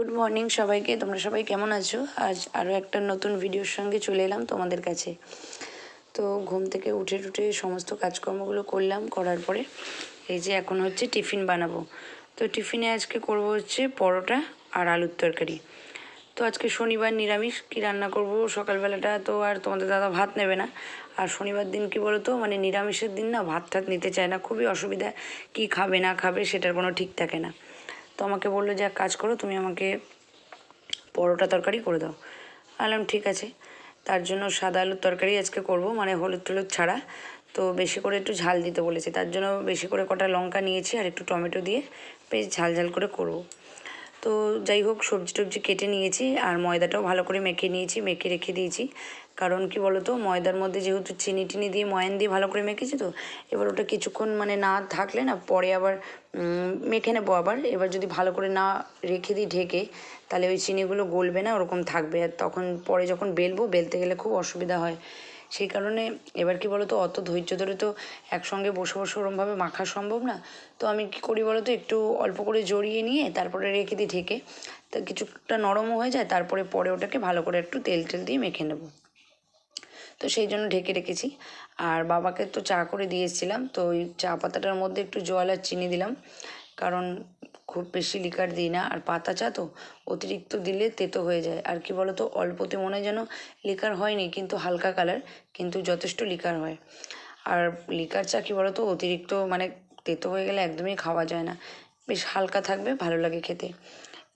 Good morning সবাইকে, তোমরা সবাই কেমন আছো? আজ আরও একটা নতুন ভিডিওর সঙ্গে চলে এলাম তোমাদের কাছে। তো ঘুম থেকে উঠে টুঠে সমস্ত কাজকর্মগুলো করলাম, করার পরে এই যে এখন হচ্ছে টিফিন বানাবো। তো টিফিনে আজকে করব হচ্ছে পরোটা আর আলুর তরকারি। তো আজকে শনিবার নিরামিষ, কি রান্না করব? সকালবেলাটা তো আর তোমাদের দাদা ভাত নেবে না। আর শনিবার দিন কি বলো তো মানে নিরামিষের দিন না ভাত টাত নিতে চায় না, খুবই অসুবিধা কি খাবে না খাবে সেটার কোনো ঠিক থাকে না। তো আমাকে বলল যে এক কাজ করো, তুমি আমাকে পরোটা তরকারি করে দাও। বললাম, ঠিক আছে। তার জন্য সাদা আলুর তরকারি আজকে করব মানে হলুদ টলুদ ছাড়া। তো বেশি করে একটু ঝাল দিতে বলেছে। তার জন্য বেশি করে কটা লঙ্কা নিয়েছি আর একটু টমেটো দিয়ে বেশ ঝাল ঝাল করে করব। তো যাই হোক, সবজি টবজি কেটে নিয়েছি আর ময়দাটাও ভালো করে মেখে নিয়েছি, মেখে রেখে দিয়েছি। কারণ কি বলতো, ময়দার মধ্যে যেহেতু চিনি টিনি দিয়ে ময়ান দিয়ে ভালো করে মেখেছি তো, এবার ওটা কিছুক্ষণ মানে না থাকলে না, পরে আবার মেখে নেব আবার। এবার যদি ভালো করে না রেখে দিই ঢেকে, তাহলে ওই চিনিগুলো গলবে না, ওরকম থাকবে। আর তখন পরে যখন বেলবো, বেলতে গেলে খুব অসুবিধা হয়। সেই কারণে এবার কি বলতো, অত ধৈর্য ধরে তো একসঙ্গে বসে বসে ওরমভাবে মাখা সম্ভব না। তো আমি কি করি বলতো, একটু অল্প করে জড়িয়ে নিয়ে তারপরে রেখে দিই ঢেকে। তা কিছুটা নরমও হয়ে যায়, তারপরে পরে ওটাকে ভালো করে একটু তেল টেল দিয়ে মেখে নেব। তো সেই জন্য ঢেকে রেখেছি। আর বাবাকে তো চা করে দিয়ে এসেছিলাম তো ওই চা পাতাটার মধ্যে একটু জল আর চিনি দিলাম। কারণ খুব বেশি লিকার দিই না, আর পাতা চা তো অতিরিক্ত দিলে তেতো হয়ে যায়। আর কি বলতো, অল্পতে মনে যেন লিকার হয়নি, কিন্তু হালকা কালার কিন্তু যথেষ্ট লিকার হয়। আর লিকার চা কি বলতো, অতিরিক্ত মানে তেতো হয়ে গেলে একদমই খাওয়া যায় না। বেশ হালকা থাকবে, ভালো লাগে খেতে।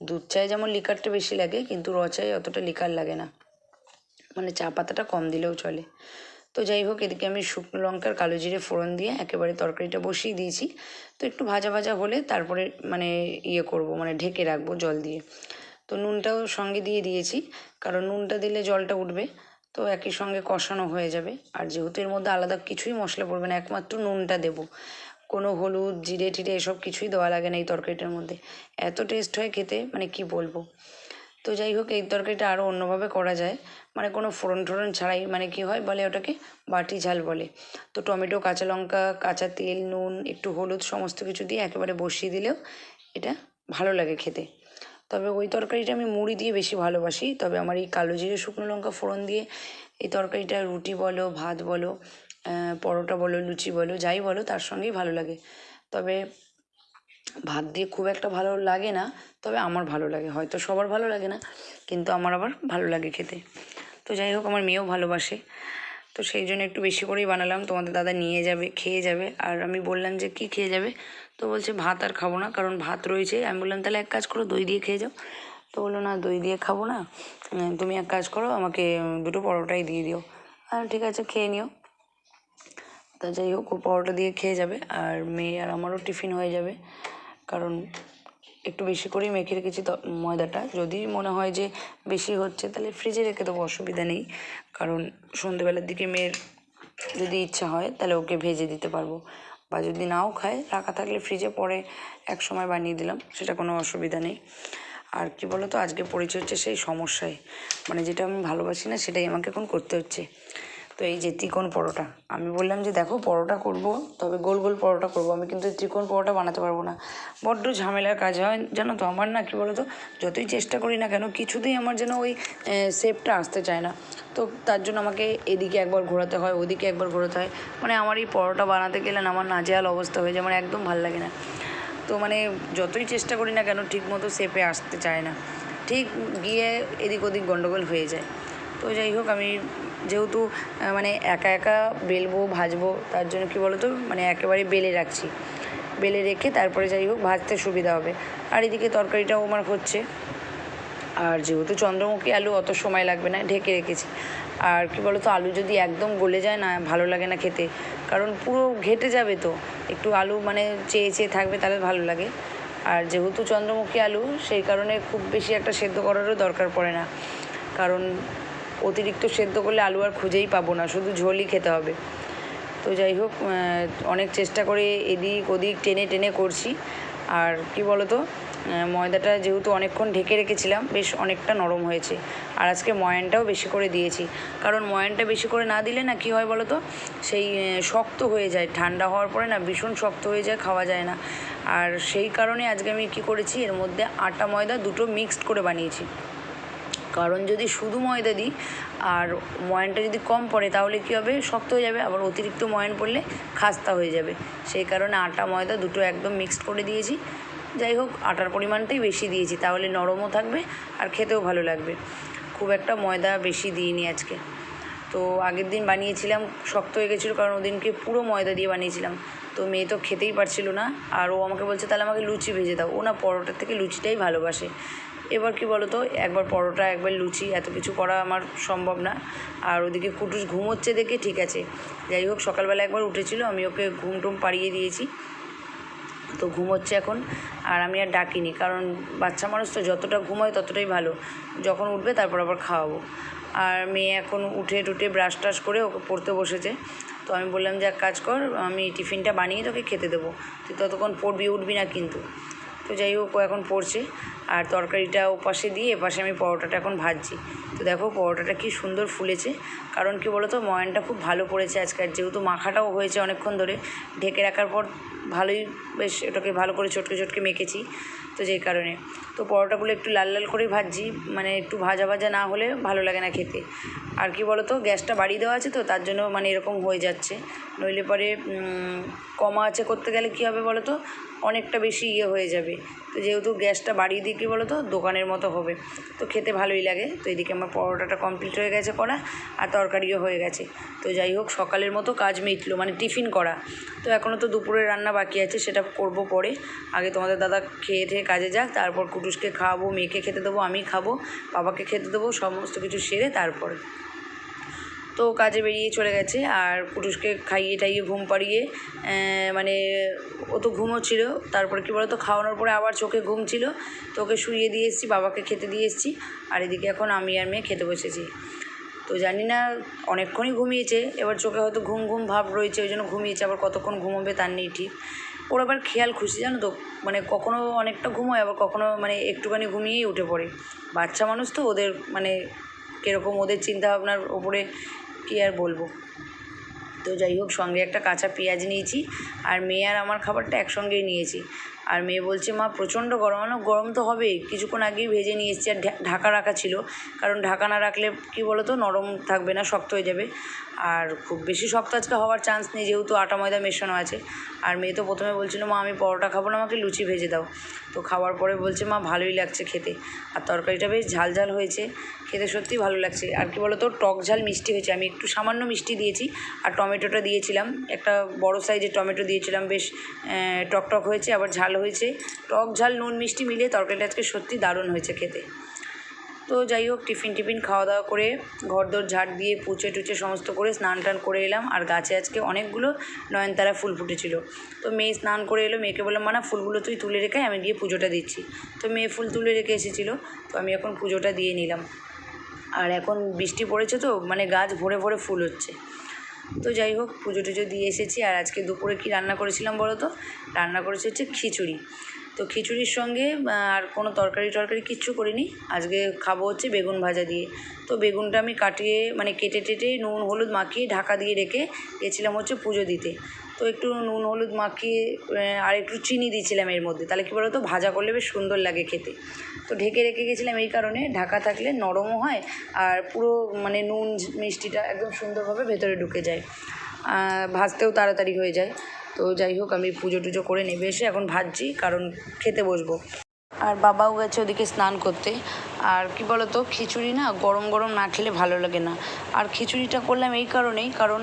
দুধ চায়ে যেমন লিকারটা বেশি লাগে, কিন্তু র চায়ে অতটা লিকার লাগে না। মানে চা পাতাটা কম দিলেও চলে। তো যাই হোক, এদিকে আমি শুকনো লঙ্কার কালো জিরে ফোড়ন দিয়ে একেবারে তরকারিটা বসিয়ে দিয়েছি। তো একটু ভাজা ভাজা হলে তারপরে মানে ইয়ে করব মানে ঢেকে রাখব জল দিয়ে। তো নুনটাও সঙ্গে দিয়ে দিয়েছি, কারণ নুনটা দিলে জলটা উঠবে, তো একই সঙ্গে কষানো হয়ে যাবে। আর যেহেতু এর মধ্যে আলাদা কিছুই মশলা পড়বে না, একমাত্র নুনটা দেবো। কোনো হলুদ, জিরে টিরে এসব কিছুই দেওয়া লাগে না এই তরকারিটার মধ্যে। এত টেস্ট হয় খেতে মানে কি বলব? তো যাই হোক, এই তরকারিটা আরও অন্যভাবে করা যায়। মানে কোনো ফোড়ন টোড়ন ছাড়াই মানে কি হয় বলে ওটাকে বাটি ঝাল বলে। তো টমেটো, কাঁচা লঙ্কা, কাঁচা তেল, নুন, একটু হলুদ সমস্ত কিছু দিয়ে একেবারে বসিয়ে দিলেও এটা ভালো লাগে খেতে। তবে ওই তরকারিটা আমি মুড়ি দিয়ে বেশি ভালোবাসি। তবে আমার এই কালো জিরে, শুকনো লঙ্কা ফোড়ন দিয়ে এই তরকারিটা রুটি বলো, ভাত বলো পরোটা বলো, লুচি বলো, যাই বলো, তার সঙ্গেই ভালো লাগে। তবে ভাত দিয়ে খুব একটা ভালো লাগে না, তবে আমার ভালো লাগে। হয়তো সবার ভালো লাগে না, কিন্তু আমার আবার ভালো লাগে খেতে। তো যাই হোক, আমার মেয়েও ভালোবাসে। তো সেই জন্য একটু বেশি করেই বানালাম। তোমাদের দাদা নিয়ে যাবে, খেয়ে যাবে। আর আমি বললাম যে, কি খেয়ে যাবে? তো বলছে, ভাত আর খাব না, কারণ ভাত রয়েছে। আমি বললাম, তাহলে এক কাজ করো, দই দিয়ে খেয়ে যাও। তো বলল, না, দই দিয়ে খাব না। তুমি এক কাজ করো, আমাকে দুটো পরোটাই দিয়ে দিও। আর ঠিক আছে, খেয়ে নিও। তা যাই হোক, ও পরোটা দিয়ে খেয়ে যাবে। আর মেয়ে আর আমারও টিফিন হয়ে যাবে। কারণ একটু বেশি করেই মেখে রেখেছি ময়দাটা। যদি মনে হয় যে বেশি হচ্ছে, তাহলে ফ্রিজে রেখে দেবো, অসুবিধা নেই। কারণ সন্ধেবেলার দিকে মেয়ের যদি ইচ্ছা হয়, তাহলে ওকে ভেজে দিতে পারব। বা যদি নাও খায়, রাখা থাকলে ফ্রিজে পরে এক সময় বানিয়ে দিলাম, সেটা কোনো অসুবিধা নেই। আর কি বলো তো আজকে পরিচয় হচ্ছে সেই সমস্যায়। মানে যেটা আমি ভালোবাসি না, সেটাই আমাকে এখন করতে হচ্ছে। তো এই যে ত্রিকোণ পরোটা। আমি বললাম যে দেখো পরোটা করব, তবে গোল গোল পরোটা করব। আমি কিন্তু ত্রিকোণ পরোটা বানাতে পারব না। বড্ড ঝামেলার কাজ হয়, জানো তো? আমার না, কী বলো তো যতই চেষ্টা করি না কেন, কিছুতেই আমার যেন ওই শেপটা আসতে চায় না। তো তার জন্য আমাকে এদিকে একবার ঘোরাতে হয়, ওদিকে একবার ঘোরাতে হয়। মানে আমার এই পরোটা বানাতে গেলে না আমার নাজেহাল অবস্থা হয়ে যায় আমার একদম ভালো লাগে না। তো মানে যতই চেষ্টা করি না কেন ঠিক মতো শেপে আসতে চায় না। ঠিক গিয়ে এদিক ওদিক গন্ডগোল হয়ে যায়। তো যাই হোক, আমি যেহেতু মানে একা একা বেলবো, ভাজবো, তার জন্য কি বলতো মানে একেবারে বেলে রাখছি। বেলে রেখে তারপরে যাই হোক, ভাজতে সুবিধা হবে। আর এদিকে তরকারিটাও আমার হচ্ছে। আর যেহেতু চন্দ্রমুখী আলু, অত সময় লাগবে না, ঢেকে রেখেছি। আর কি বলতো, আলু যদি একদম গলে যায় না, ভালো লাগে না খেতে। কারণ পুরো ঘেটে যাবে তো। একটু আলু মানে চেয়ে চেয়ে থাকবে, তাহলে ভালো লাগে। আর যেহেতু চন্দ্রমুখী আলু, সেই কারণে খুব বেশি একটা সেদ্ধ করারও দরকার পড়ে না। কারণ অতিরিক্ত সেদ্ধ করলে আলু আর খুঁজেই পাবো না, শুধু ঝোলই খেতে হবে। তো যাই হোক অনেক চেষ্টা করে এদিক ওদিক টেনে টেনে করছি। আর কি বলতো ময়দাটা যেহেতু অনেকক্ষণ ঢেকে রেখেছিলাম, বেশ অনেকটা নরম হয়েছে। আর আজকে ময়ানটাও বেশি করে দিয়েছি। কারণ ময়ানটা বেশি করে না দিলে না কী হয় বলো তো সেই শক্ত হয়ে যায়। ঠান্ডা হওয়ার পরে না ভীষণ শক্ত হয়ে যায়, খাওয়া যায় না। আর সেই কারণে আজকে আমি কী করেছি, এর মধ্যে আটা ময়দা দুটো মিক্সড করে বানিয়েছি। কারণ যদি শুধু ময়দা দিই আর ময়ানটা যদি কম পড়ে, তাহলে কী হবে? শক্ত হয়ে যাবে, আবার অতিরিক্ত ময়ান পড়লে খাস্তা হয়ে যাবে। সেই কারণে আটা, ময়দা দুটো একদম মিক্সড করে দিয়েছি। যাই হোক, আটার পরিমাণটাই বেশি দিয়েছি, তাহলে নরমও থাকবে আর খেতেও ভালো লাগবে। খুব একটা ময়দা বেশি দিইনি আজকে। তো আগের দিন বানিয়েছিলাম, শক্ত হয়ে গেছিল, কারণ ওদিনকে পুরো ময়দা দিয়ে বানিয়েছিলাম। তো মেয়ে তো খেতেই পারছিল না, আর ও আমাকে বলছে, তাহলে আমাকে লুচি ভেজে দাও। ও না পরোটার থেকে লুচিটাই ভালোবাসে। এবার কি বলো তো একবার পরোটা, একবার লুচি, এত কিছু করা আমার সম্ভব না। আর ওদিকে কুটুস ঘুমোচ্ছে দেখে, ঠিক আছে। যাই হোক, সকালবেলা একবার উঠেছিল, আমি ওকে ঘুম টুম পাড়িয়ে দিয়েছি। তো ঘুমোচ্ছে এখন, আর আমি আর ডাকিনি, কারণ বাচ্চা মানুষ তো যতটা ঘুমোয় ততটাই ভালো। যখন উঠবে তারপর আবার খাওয়াবো। আর মেয়ে এখন উঠে টুটে ব্রাশ টাশ করে ওকে পড়তে বসেছে। তো আমি বললাম যে এক কাজ কর, আমি টিফিনটা বানিয়ে তোকে খেতে দেবো। তুই ততক্ষণ পড়বি, উঠবি না কিন্তু। তো যাই হোক, ও এখন পড়ছে। আর তরকারিটা ওপাশে দিয়ে এপাশে আমি পরোটাটা এখন ভাজছি। তো দেখো পরোটাটা কি সুন্দর ফুলেছে। কারণ কি বলো তো ময়ানটা খুব ভালো পড়েছে আজকাল। যেহেতু মাখাটাও হয়েছে অনেকক্ষণ ধরে, ঢেকে রাখার পর ভালোই বেশ এটাকে ভালো করে চটকে চটকে মেখেছি, তো যেই কারণে। তো পরোটাগুলো একটু লাল লাল করেই ভাজছি মানে একটু ভাজা ভাজা না হলে ভালো লাগে না খেতে। আর কি বলো তো গ্যাসটা বাড়িয়ে দেওয়া আছে তো, তার জন্য মানে এরকম হয়ে যাচ্ছে। নইলে পরে কমা আছে করতে গেলে কী হবে বলো তো অনেকটা বেশি ইয়ে হয়ে যাবে। তো যেহেতু গ্যাসটা বাড়িয়ে দিই কী বলো তো, দোকানের মতো হবে। তো খেতে ভালোই লাগে। তো এদিকে আমার পরোটাটা কমপ্লিট হয়ে গেছে করা আর তরকারিও হয়ে গেছে। তো যাই হোক, সকালের মতো কাজ মিটলো মানে টিফিন করা। তো এখনও তো দুপুরে রান্না বাকি আছে, সেটা করব পরে। আগে তোমাদের দাদা খেয়ে ঠেয়ে কাজে যাক, তারপর কুটুসকে খাওয়াবো, মেয়েকে খেতে দেবো, আমি খাব, বাবাকে খেতে দেবো, সমস্ত কিছু সেরে তারপরে। তো কাজে বেরিয়ে চলে গেছে আর পুরুষকে খাইয়ে টাইয়ে ঘুম পাড়িয়ে মানে ও তো ঘুমোচ্ছিল তারপরে কী বলতো, খাওয়ানোর পরে আবার চোখে ঘুম ছিল। তো ওকে শুইয়ে দিয়ে এসেছি, বাবাকে খেতে দিয়ে এসেছি। আর এদিকে এখন আমি আর মেয়ে খেতে বসেছি। তো জানি না, অনেকক্ষণই ঘুমিয়েছে। এবার চোখে হয়তো ঘুম ঘুম ভাব রয়েছে, ওই জন্য ঘুমিয়েছে। আবার কতক্ষণ ঘুমোবে তার নেই ঠিক। ওর আবার খেয়াল খুশি, জানো তো? মানে কখনো অনেকটা ঘুমোয় আবার কখনো মানে একটুখানি ঘুমিয়েই উঠে পড়ে। বাচ্চা মানুষ তো, ওদের মানে কীরকম ওদের চিন্তাভাবনার ওপরে কী আর বলব? তো যাই হোক, সঙ্গে একটা কাঁচা পেঁয়াজ নিয়েছি আর মেয়ে আর আমার খাবারটা একসঙ্গেই নিয়েছি। আর মেয়ে বলছে, মা, প্রচণ্ড গরম। মানে গরম তো হবে কিছুক্ষণ আগেই ভেজে নিয়ে এসেছি আর ঢাকা রাখা ছিল। কারণ ঢাকা না রাখলে কী বলো তো নরম থাকবে না, শক্ত হয়ে যাবে। আর খুব বেশি শক্ত আজকে হওয়ার চান্স নেই, যেহেতু আটা ময়দা মেশানো আছে। আর মেয়ে তো প্রথমে বলছিল, মা, আমি পরোটা খাব না, আমাকে লুচি ভেজে দাও। তো খাওয়ার পরে বলছে, মা, ভালোই লাগছে খেতে। আর তরকারিটা বেশ ঝাল ঝাল হয়েছে। খেতে সত্যিই ভালো লাগছে। আর কি বলো তো টক ঝাল মিষ্টি হয়েছে। আমি একটু সামান্য মিষ্টি দিয়েছি আর টমেটোটা দিয়েছিলাম। একটা বড় সাইজের টমেটো দিয়েছিলাম, বেশ টক টক হয়েছে, আবার ঝাল হয়েছে। টক ঝাল, নুন, মিষ্টি মিলিয়ে তরকারিটা আজকে সত্যি দারুণ হয়েছে খেতে। তো যাই হোক, টিফিন টিফিন খাওয়া দাওয়া করে ঘরদোর, ঝাড় দিয়ে পুচে টুচে সমস্ত করে স্নান টান করে এলাম। আর গাছে আজকে অনেকগুলো নয়নতারা ফুল ফুটেছিল। তো মেয়ে স্নান করে এলো, মেয়েকে বললাম, মানা, ফুলগুলো তুই তুলে রেখে আমি গিয়ে পুজোটা দিচ্ছি। তো মেয়ে ফুল তুলে রেখে এসেছিল। তো আমি এখন পুজোটা দিয়ে নিলাম। আর এখন বৃষ্টি পড়েছে তো মানে গাছ ভরে ভরে ফুল হচ্ছে। তো যাই হোক পুজো টুজো দিয়ে এসেছি। আর আজকে দুপুরে কি রান্না করেছিলাম বলো তো? রান্না করেছি হচ্ছে খিচুড়ি। তো খিচুড়ির সঙ্গে আর কোনো তরকারি টরকারি কিচ্ছু করিনি। আজকে খাব হচ্ছে বেগুন ভাজা দিয়ে। তো বেগুনটা আমি কাটিয়ে মানে কেটে টেটে নুন, হলুদ মাখিয়ে ঢাকা দিয়ে রেখে গেছিলাম হচ্ছে পুজো দিতে। তো একটু নুন, হলুদ মাখিয়ে আর একটু চিনি দিয়েছিলাম এর মধ্যে। তাহলে কী বলো তো ভাজা করলে বেশ সুন্দর লাগে খেতে। তো ঢেকে রেখে গেছিলাম এই কারণে। ঢাকা থাকলে নরমও হয় আর পুরো মানে নুন, মিষ্টিটা একদম সুন্দরভাবে ভেতরে ঢুকে যায়। ভাজতেও তাড়াতাড়ি হয়ে যায়। তো যাই হোক, আমি পুজো টুজো করে নেবে এসে এখন ভাজছি, কারণ খেতে বসবো। আর বাবাও গেছে ওদিকে স্নান করতে। আর কি বলতো, খিচুড়ি না গরম গরম না খেলে ভালো লাগে না। আর খিচুড়িটা করলাম এই কারণেই, কারণ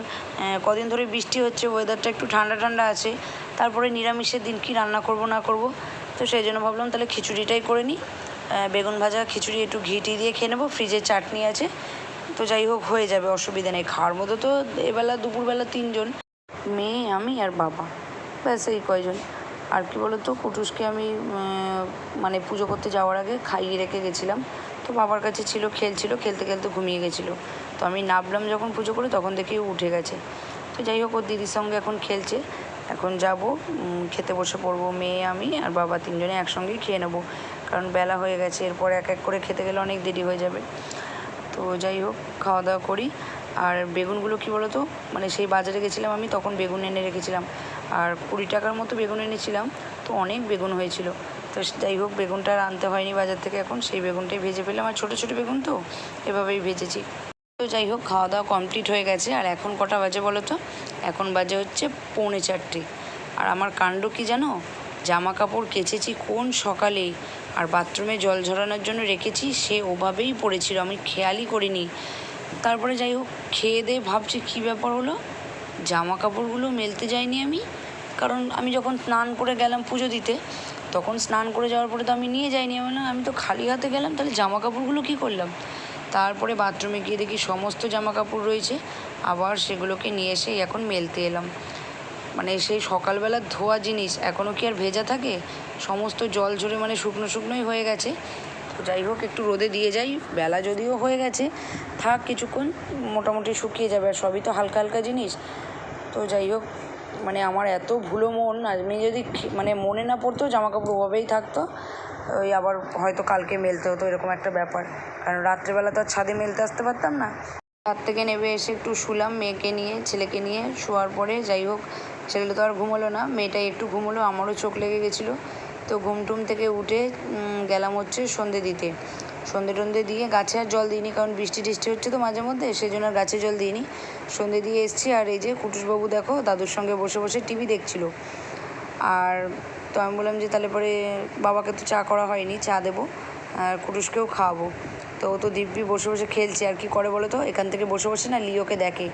কদিন ধরে বৃষ্টি হচ্ছে ওয়েদারটা একটু ঠান্ডা ঠান্ডা আছে। তারপরে নিরামিষের দিন কি রান্না করব, না করব, তো সেই জন্য ভাবলাম তাহলে খিচুড়িটাই করে নিই। বেগুন ভাজা, খিচুড়ি একটু ঘি টি দিয়ে খেয়ে নেব ফ্রিজে চাটনি আছে। তো যাই হোক, হয়ে যাবে, অসুবিধা নেই। খাওয়ার মতো তো এবেলা দুপুরবেলা তিনজন। মেয়ে, আমি আর বাবা। ব্যাস, এই কয়জন। আর কি বলতো, কুটুসকে আমি মানে পুজো করতে যাওয়ার আগে খাইয়ে রেখে গেছিলাম। তো বাবার কাছে ছিল খেলছিল খেলতে খেলতে ঘুমিয়ে গেছিল। তো আমি নামলাম যখন পুজো করে, তখন দেখি উঠে গেছে। তো যাই হোক, ওর দিদির সঙ্গে এখন খেলছে। এখন যাব খেতে বসে পড়ব মেয়ে, আমি আর বাবা তিনজনে একসঙ্গেই খেয়ে নেব। কারণ বেলা হয়ে গেছে, এরপর এক এক করে খেতে গেলে অনেক দেরি হয়ে যাবে। তো যাই হোক, খাওয়া দাওয়া করি। আর বেগুনগুলো কী বলো তো মানে সেই বাজারে গেছিলাম আমি, তখন বেগুন এনে রেখেছিলাম। আর কুড়ি টাকার মতো বেগুন এনেছিলাম, তো অনেক বেগুন হয়েছিল। তো যাই হোক, বেগুনটা আর আনতে হয়নি বাজার থেকে এখন, সেই বেগুনটাই ভেজে ফেললাম। আর ছোটো ছোটো বেগুন তো, এভাবেই ভেজেছি। তো যাই হোক খাওয়া দাওয়া কমপ্লিট হয়ে গেছে। আর এখন কটা বাজে বলো তো এখন বাজে হচ্ছে পৌনে চারটে। আর আমার কাণ্ড কি জানো? জামা কাপড় কেচেছি কোন সকালে আর বাথরুমে জল ঝরানোর জন্য রেখেছি, সে ওভাবেই পড়েছিল। আমি খেয়ালই করিনি। তারপরে যাই হোক খেয়ে দিয়ে ভাবছি কী ব্যাপার হলো? জামা কাপড়গুলো মেলতে যাইনি আমি। কারণ আমি যখন স্নান করে গেলাম পুজো দিতে তখন স্নান করে যাওয়ার পরে তো আমি নিয়ে যাইনি। আমি বললাম, আমি তো খালি হাতে গেলাম তাহলে জামা কাপড়গুলো কী করলাম? তারপরে বাথরুমে গিয়ে দেখি সমস্ত জামা কাপড় রয়েছে আবার সেগুলোকে নিয়ে এসে এখন মেলতে এলাম। মানে সেই সকালবেলার ধোয়া জিনিস এখনও কি আর ভেজা থাকে? সমস্ত জল ঝরে মানে শুকনো শুকনোই হয়ে গেছে। যাই হোক, একটু রোদে দিয়ে যাই। বেলা যদিও হয়ে গেছে, থাক কিছুক্ষণ, মোটামুটি শুকিয়ে যাবে, আর সবই তো হালকা হালকা জিনিস। তো যাই হোক মানে আমার এত ভুলো মন, আমি যদি মানে মনে না পড়তো জামা কাপড় ওভাবেই থাকতো। ওই আবার হয়তো কালকে মেলতে হতো, এরকম একটা ব্যাপার। কারণ রাত্রেবেলা তো আর ছাদে মেলতে আসতে পারতাম না। ছাদ থেকে নেমে এসে একটু শুলাম, মেয়েকে নিয়ে, ছেলেকে নিয়ে। শোয়ার পরে যাই হোক, ছেলে তো আর ঘুমোলো না, মেয়েটাই একটু ঘুমোলো, আমারও চোখ লেগে গেছিল। তো ঘুম টুম থেকে উঠে গেলাম হচ্ছে সন্ধে দিতে। সন্ধে টন্ধে দিয়ে গাছে আর জল দিইনি, কারণ বৃষ্টি টিষ্টি হচ্ছে তো মাঝে মধ্যে সেই জন্য গাছে জল দিইনি। সন্ধে দিয়ে এসছি, আর এই যে কুটুসবাবু দেখো, দাদুর সঙ্গে বসে বসে টিভি দেখছিল। আর তো আমি বললাম যে তাহলে পরে বাবাকে তো চা করা হয়নি, চা দেবো, আর কুটুসকেও খাওয়াবো। তো ও তো দিব্যি বসে বসে খেলছে, আর কি করে বলো তো? এখান থেকে বসে বসে না লিওকে দেখে।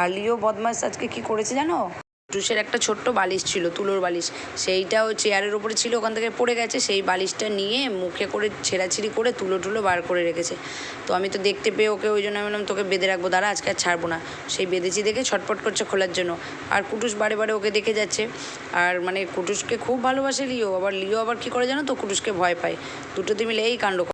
আর লিও বদমাস আজকে কি করেছে জানো? টুসের একটা ছোট্ট বালিশ ছিল, তুলোর বালিশ। সেইটাও চেয়ারের উপরে ছিল, ওখান থেকে পড়ে গেছে। সেই বালিশটা নিয়ে মুখে করে ছেঁড়াছিড়ি করে তুলো টুলো বার করে রেখেছে। তো আমি তো দেখতে পেয়ে ওকে ওই জন্য আমি বললাম, তোকে বেঁধে রাখব, দাঁড়া, আজকে আর ছাড়বো না। সেই বেঁধেছি দেখে ছটপট করছে খোলার জন্য। আর কুটুস বারে বারে ওকে দেখে যাচ্ছে। আর মানে কুটুসকে খুব ভালোবাসে লিও। আবার লিও আবার কী করে জানো তো, কুটুসকে ভয় পায়। দুটোতে মিলে এই কাণ্ড।